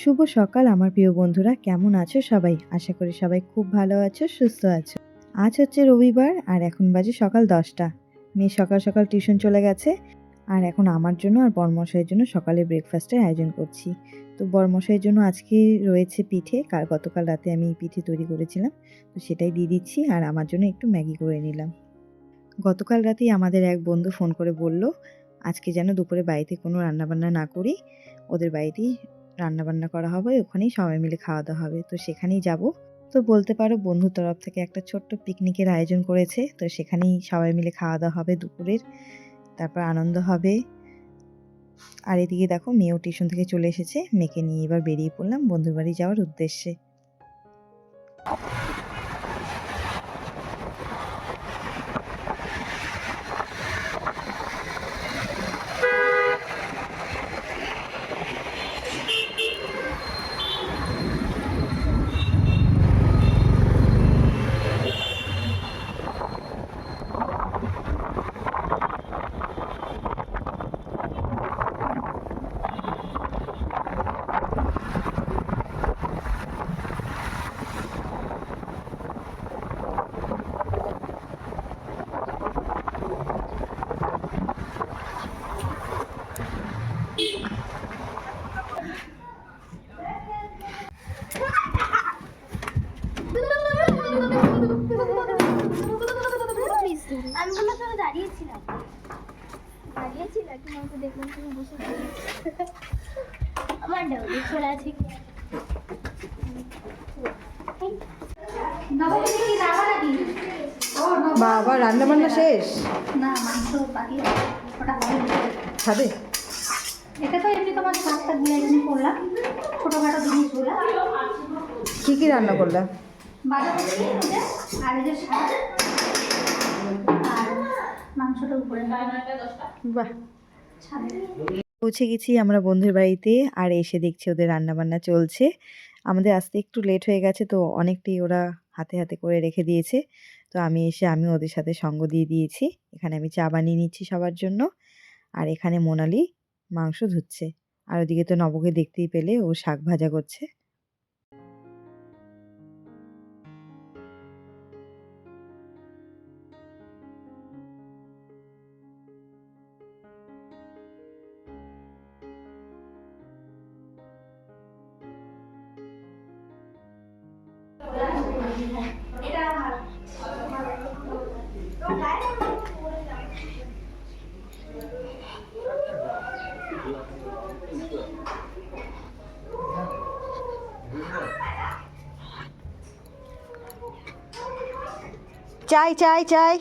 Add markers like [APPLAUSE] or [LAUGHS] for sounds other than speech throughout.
শুভ সকাল, আমার প্রিয় বন্ধুরা। কেমন আছো সবাই? আশা করি সবাই খুব ভালো আছো, সুস্থ আছো। আজ হচ্ছে রবিবার, আর এখন বাজে সকাল দশটা। মেয়ে সকাল সকাল টিউশন চলে গেছে, আর এখন আমার জন্য আর বরমশাইয়ের জন্য সকালে ব্রেকফাস্টের আয়োজন করছি। তো বরমশাইয়ের জন্য আজকে রয়েছে পিঠে কার গতকাল রাতে আমি পিঠে তৈরি করেছিলাম। তো সেটাই দিয়ে দিচ্ছি, আর আমার জন্য একটু ম্যাগি করে নিলাম। গতকাল রাতেই আমাদের এক বন্ধু ফোন করে বলল, আজকে যেন দুপুরে বাড়িতে কোনো রান্নাবান্না না করি, ওদের বাড়িতেই রান্নাবান্না করা হবে, ওখানেই সবাই মিলে খাওয়া দাওয়া হবে। তো সেখানেই যাব। তো বলতে পারো বন্ধুর তরফ থেকে একটা ছোট্ট পিকনিকের আয়োজন করেছে। তো সেখানেই সবাই মিলে খাওয়া দাওয়া হবে দুপুরের। তারপর আনন্দ হবে। আর এদিকে দেখো মেয়েও টিউশন থেকে চলে এসেছে। মেয়েকে নিয়ে এবার বেরিয়ে পড়লাম বন্ধুর বাড়ি যাওয়ার উদ্দেশ্যে আমি তোমার সঙ্গে দাঁড়িয়েছিলাম দাঁড়িয়েছিল কি আমাকে দেখলাম তুমি বসে আমার ডাউলি খোলা আছে বাবা রান্না বান্না শেষ? না মাংস বাকি ওটা হবে খাবে? এটা তো এমনি তোমার সাতটা দিয়ে এমনি করলাম। ছোটোখাটো জিনিসগুলো কি কি রান্না করলা? বাঁধাকপি আর এই যে শাক আর মাংসটা উপরে। বাহ। পৌঁছে গেছি আমরা বন্ধুর বাড়িতে আর এসে দেখছি ওদের রান্নাবান্না চলছে। আমাদের আসতে একটু লেট হয়ে গেছে তো অনেকটাই ওরা হাতে হাতে করে রেখে দিয়েছে। তো আমি এসে আমি ওদের সাথে সঙ্গ দিয়ে দিয়েছি। এখানে আমি চা বানিয়ে নিচ্ছি সবার জন্য। আর এখানে মোনালি মাংস ধুচ্ছে। আর ওদিকে তো নবকে দেখতেই পেলে ও শাক ভাজা করছে। চাই চাই চাই।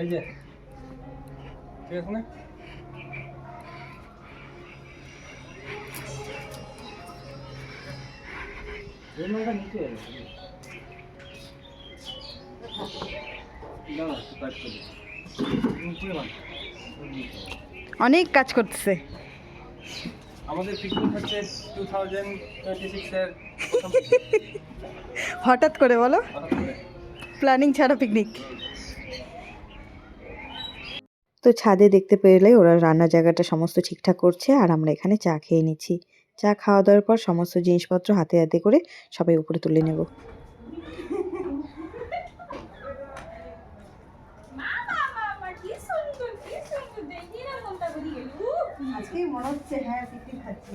এই যে। ঠিক আছে না। অনেক কাজ করতেছে। আমাদের পিকনিক হচ্ছে টু থাউজেন্ড টোয়েন্টি সিক্সের হঠাৎ করে বলো। প্ল্যানিং ছাড়া পিকনিক তো ছাদে দেখতে পেলে ওরা রান্নার জায়গাটা সমস্ত ঠিকঠাক করছে আর আমরা এখানে চা খেয়ে নিচ্ছি। চা খাওয়া দাওয়ার পর সমস্ত জিনিসপত্র হাতে হাতে করে সবাই উপরে তুলে নেব। আজকেই মনে হচ্ছে হ্যাঁ পিকনিক খাচ্ছি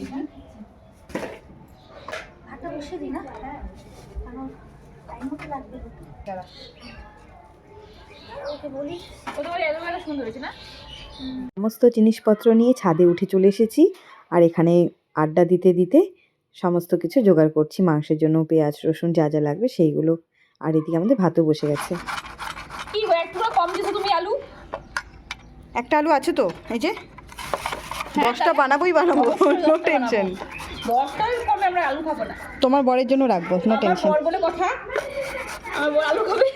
ভাতটা বসে দিই না? হ্যাঁ। কারণ টাইম মতো লাগবে ওকে বলি। সমস্ত জিনিসপত্র নিয়ে ছাদে উঠে চলে এসেছি আর এখানে আড্ডা দিতে দিতে সমস্ত কিছু জোগাড় করছি। মাংসের জন্য পেঁয়াজ রসুন যা যা লাগবে সেইগুলো। আর এদিকে আমাদের ভাতও বসে গেছে। কি গো কম দিছো তুমি আলু? একটা আলু আছে তো এই যে? দশটা বানাবোই বানাবো নো টেনশন দশটার কমে আমরা আলু খাব না। তোমার বরের জন্য রাখব নো টেনশন বলে কথা আলু খাবে।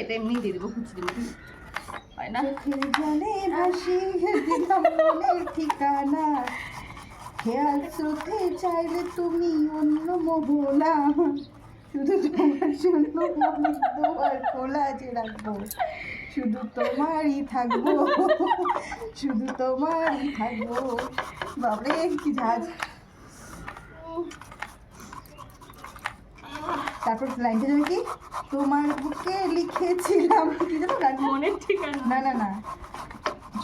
এটা এমনি দিয়ে দেবো খুচরি হয় না? ঠিকানা খেয়াল স্রোতে চাইলে তুমি অন্য মোহনা শুধু তোমার জন্য দুয়ার খোলা যে রাখব। শুধু তোমারই থাকব। শুধু তোমারই থাকব। বাবরে কি ঝাঁজ তারপর লাইনটা যাবে কি? তোমার বুকে লিখেছিলাম। কি জানো গান মনের ঠিকানা। না না না।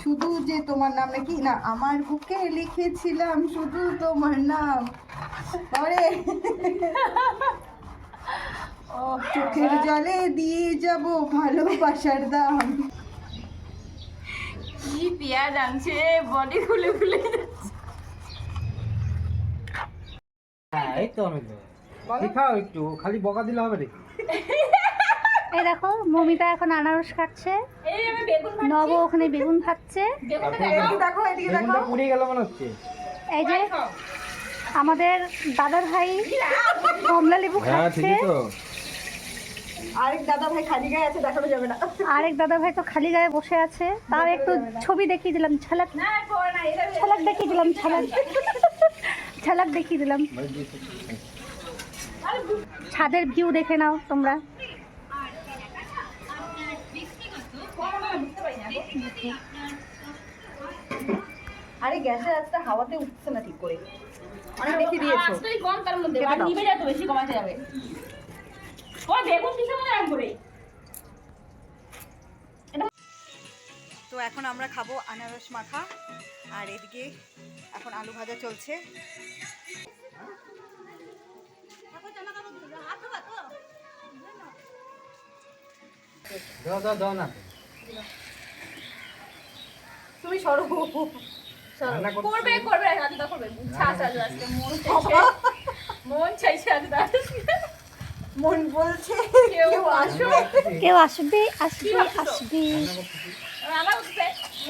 শুধু যে তোমার নাম নাকি? না আমার বুকে লিখেছিলাম শুধু তোমার নাম। পরে চোখের জলে দিয়ে যাব ভালোবাসার দাম। কি পেঁয়াজ আনছে? বডি খুলে খুলে হ্যাঁ এই তো অনেক শেখাও একটু? খালি বকা দিলে হবে নাকি? এই দেখো মমিতা এখন আনারস খাচ্ছে। এই আমি বেগুন নব ওখানে বেগুন খাচ্ছে দেখো এদিকে দেখো। বেগুনটা পুড়িয়ে মনে হচ্ছে। এই যে আমাদের দাদার ভাই কমলা লেবু হ্যাঁ খাচ্ছে। আরেক দাদা ভাই খালি গায়ে আছে দেখানো যাবে না। আরেক দাদা ভাই তো খালি গায়ে বসে আছে। তাও একটু ছবি দেখিয়ে দিলাম ঝালাক। ঝালাক দেখিয়ে দিলাম ঝালাক। ঝালাক দেখিয়ে দিলাম। ছাদের ভিউ দেখে নাও তোমরা। আরে গ্যাসের আজটা হাওয়াতে উঠছে না ঠিক করে। অনেক বেশি দিয়েছ। কম তার মধ্যে। নিবে যত বেশি কমাতে যাবে। ও বেগুন কিসের মধ্যে রাখব রে তো এখন আমরা খাব আনারস মাখা আর এদিকে এখন আলু ভাজা চলছে দাও দাও দাও না তুমি সরো করবে করবে রাজুদা করবে মন চাইছে মন চাইছে রাজুদা মন বলছে কেউ কেউ আসো কেউ আসবে আসবে আসবে? রান্না করতে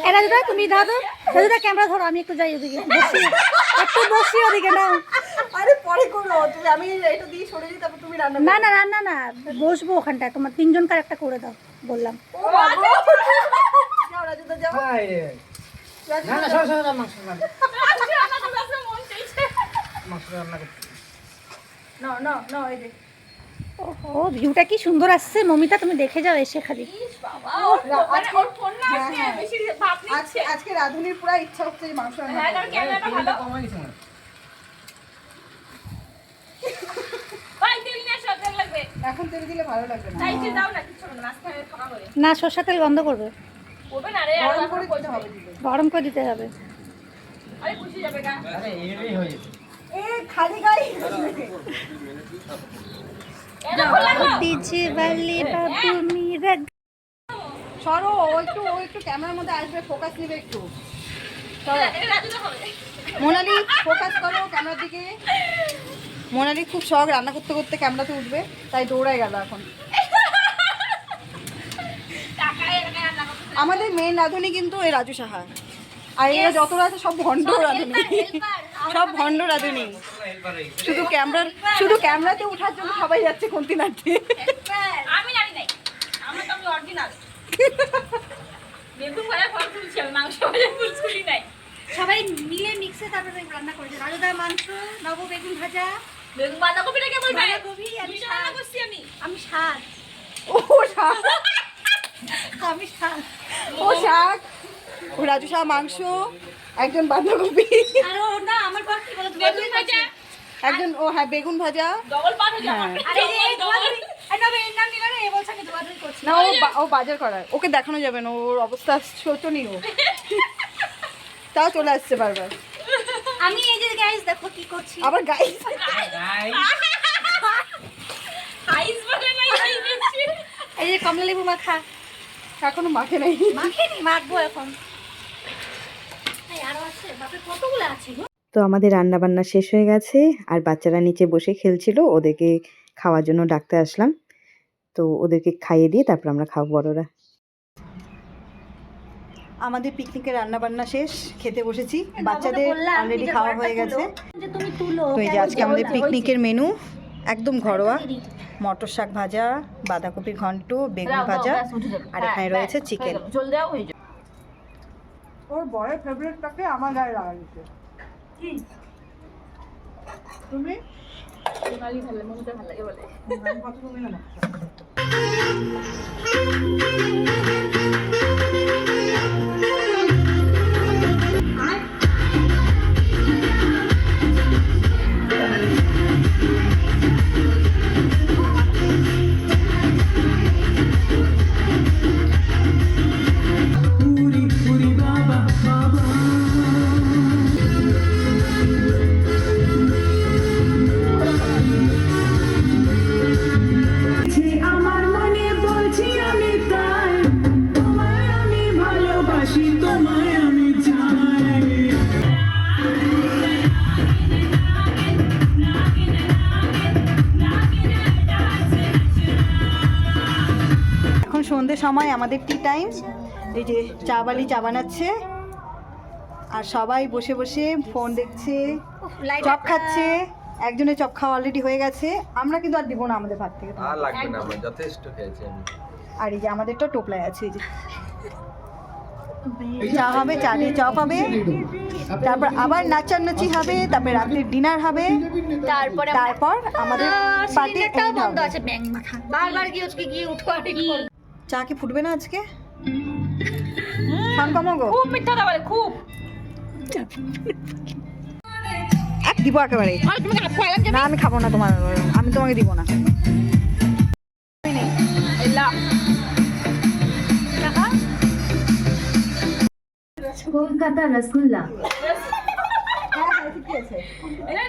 এ তুমি দাদা রাজুদা ক্যামেরা ধরো আমি একটু যাই ওদিকে। বসি। একটু বসি ওদিকে নাও আরে পরে করো। তুমি আমি এটা দিয়ে সরে যাই তারপর তুমি রান্না না না রান্না না বসবো ওখানটায়। তোমার তিনজনকার একটা করে দাও বললাম। না না সর সর সর, মাংস রান্না মন মাংস রান্না করতে। না না না এই যে। ও ভিউটা কি সুন্দর আসছে মমিতা তুমি দেখে যাও এসে খালি মানে হ্যাঁ, হ্যাঁ। আজকে রাধুনির পুরো ইচ্ছা হচ্ছে মাংস হ্যাঁ মনে হয়। এখন তেল দিলে ভালো লাগবে না সর্ষা তেল বন্ধ করবে করবে না রে আর গরম করে দিতে হবে দিলে গরম করে দিতে হবে আরে খুশি যাবে গা আরে এইভাবেই হয়ে যেত এ খালি দাও ডিজে বালি বাবু মিরা সরো ও একটু ও একটু ক্যামেরার মধ্যে আসবে ফোকাস নেবে একটু। মোনালি ফোকাস করো ক্যামেরার দিকে। মোনালি খুব শখ রান্না করতে করতে ক্যামেরাতে উঠবে তাই দৌড়ায় গেল এখন। আমাদের মেন রাঁধুনি কিন্তু এই রাজু সাহা। আর এরা যতটা আছে সব ভণ্ড রাঁধুনি। সব ভণ্ড রাঁধুনি। শুধু ক্যামেরার শুধু ক্যামেরাতে ওঠার জন্য সবাই যাচ্ছে খুন্তি নাড়তে। আমি জানি নাই। আমরা তো আমি অরিজিনাল বেগুন ভাজা ফল তুলছি আমি মাংস ফুল তুলি নাই। সবাই মিলে মিক্সে তারপরে রান্না করেছে। রাজুদার মাংস নব বেগুন ভাজা বেগুন বাঁধাকপিটা কে বলবে? বাঁধাকপি, আমি রান্না করছি আমি। আমি শাক। ও শাক। আমি শাক। ও শাক। ও রাজু শাহ মাংস একজন বাঁধাকপি। আর ও না আমার বর বলো বেগুন ভাজা। একজন ও হ্যাঁ বেগুন ভাজা। ডবল হয়ে। আরে এই না এ বলছে আমি দোয়াদুরি করছি। না ও ও বাজার করার ওকে দেখানো যাবে না ওর অবস্থা শোচনীয়। [LAUGHS] তাও চলে আসছে বারবার। আমি এই যে গাইস দেখো কি করছি। আবার গাইস আইস বলে নাই এই যে কমলা লেবু মাখা। এখনও মাখে নাই। মাখিনি মাখবো এখন এই আরও আছে বাপরে কতগুলো আছে গো তো আমাদের রান্না বান্না শেষ হয়ে গেছে আর বাচ্চারা নিচে বসে খেলছিল ওদেরকে খাওয়ার জন্য ডাকতে আসলাম। তো ওদেরকে খাইয়ে দিয়ে তারপর আমরা খাব বড়রা। আমাদের পিকনিকের রান্না বান্না শেষ খেতে বসেছি। বাচ্চাদের অলরেডি খাওয়া হয়ে গেছে। তো এই যে আজকে আমাদের পিকনিকের মেনু একদম ঘরোয়া। মটর শাক ভাজা বাঁধাকপির ঘন্ট বেগুন ভাজা। আর হ্যাঁ, এখানে ব্যাস, রয়েছে হয়ে চিকেন গেল। জল দেওয়া হয়ে যাবে ওর বয়ের ফেভারিটটাকে আমার গায়ে লাগা কি? তুমি? সোনালি ভালো মমতা ভালো লাগে বলে কত তুমি না। সময় আমাদের টি টাইম এই যে চা বালি চা বানাচ্ছে। আর সবাই বসে বসে ফোন দেখছে চপ খাচ্ছে। একজনের চপ খাওয়া অলরেডি হয়ে গেছে। আমরা কিন্তু আর দিব না আমাদের ভাত থেকে। আর লাগবে না আমার যথেষ্ট খেয়েছি আমি। আর এই যে আমাদেরটা টোপলায় আছে এই যে। চা হবে চা দিয়ে চপ হবে। তারপর আবার নাচানাচি হবে তারপর রাত্রির ডিনার হবে। তারপরে তারপর আমাদের পার্টি বন্ধ আছে। ব্যাং মাথা বারবার গিয়ে আজকে গিয়ে উঠো আর কি চা কি ফুটবে না আজকে? খুব মিথ্যা কথা খুব। এক দিব একেবারে না আমি খাব না তোমার আমি তোমাকে দিব না। কলকাতা রসগোল্লা। এটাই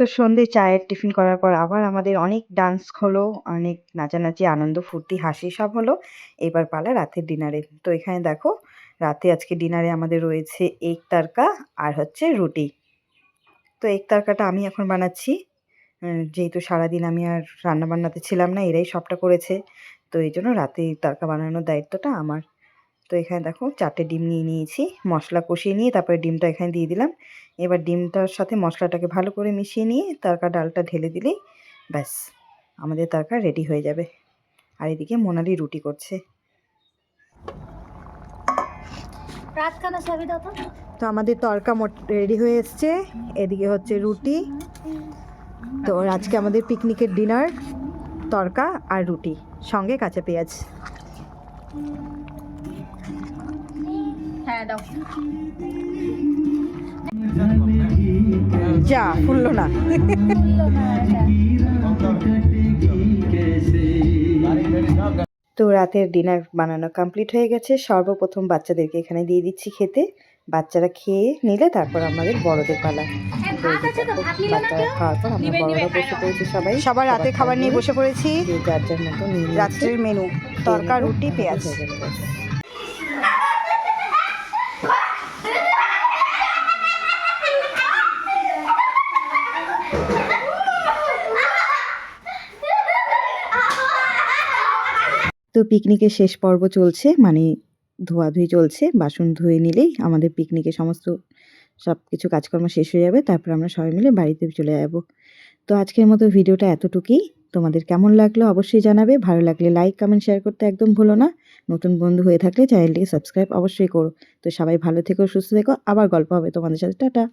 তো সন্ধে চায়ের টিফিন করার পর আবার আমাদের অনেক ডান্স হলো, অনেক নাচানাচি, আনন্দ, ফুর্তি, হাসি সব হলো। এবার পালা রাতের ডিনারে তো এখানে দেখো, রাতে আজকে ডিনারে আমাদের রয়েছে এগ তারকা আর হচ্ছে রুটি। তো এগ তারকাটা আমি এখন বানাচ্ছি। যেহেতু সারাদিন আমি আর রান্না বান্নাতে ছিলাম না, এরাই সবটা করেছে। তো এই জন্য রাতে তারকা বানানোর দায়িত্বটা আমার। তো এখানে দেখো, চারটে ডিম নিয়ে নিয়েছি, মশলা কষিয়ে নিয়ে তারপরে ডিমটা এখানে দিয়ে দিলাম। এবার ডিমটার সাথে মশলাটাকে ভালো করে মিশিয়ে নিয়ে তারকা ডালটা ঢেলে দিলেই ব্যাস আমাদের তারকা রেডি হয়ে যাবে। আর এদিকে মোনালি রুটি করছে। তো? আমাদের তরকা মোট রেডি হয়ে এসছে। এদিকে হচ্ছে রুটি। তো আজকে আমাদের পিকনিকের ডিনার তরকা আর রুটি সঙ্গে কাঁচা পেঁয়াজ। হ্যাঁ দাও। যা ফুললো না। তো রাতের ডিনার বানানো কমপ্লিট হয়ে গেছে। সর্বপ্রথম বাচ্চাদেরকে এখানে দিয়ে দিচ্ছি খেতে। বাচ্চারা খেয়ে নিলে তারপর আমাদের বড়দের পালা। তো এই যে দেখো, বাচ্চারা খাওয়ার পর আমরা বড়রা বসে পড়েছি সবাই। সবার রাতে খাবার নিয়ে বসে পড়েছি। যার যার মতো। রাত্রের মেনু তরকা রুটি পেঁয়াজ। তো পিকনিকের শেষ পর্ব চলছে মানে ধোয়াধুয়ি চলছে, বাসন ধুয়ে নিলেই আমাদের পিকনিকে সমস্ত সব কিছু কাজকর্ম শেষ হয়ে যাবে, তারপর আমরা সবাই মিলে বাড়িতে চলে যাব। তো আজকের মতো ভিডিওটা এতটুকুই। তোমাদের কেমন লাগল অবশ্যই জানাবে, ভালো লাগলে লাইক কমেন্ট শেয়ার করতে একদম ভুলো না। নতুন বন্ধু হয়ে থাকলে চ্যানেলটিকে সাবস্ক্রাইব অবশ্যই করো। তো সবাই ভালো থেকো, সুস্থ থেকো, আবার গল্প হবে তোমাদের সাথে। টাটা!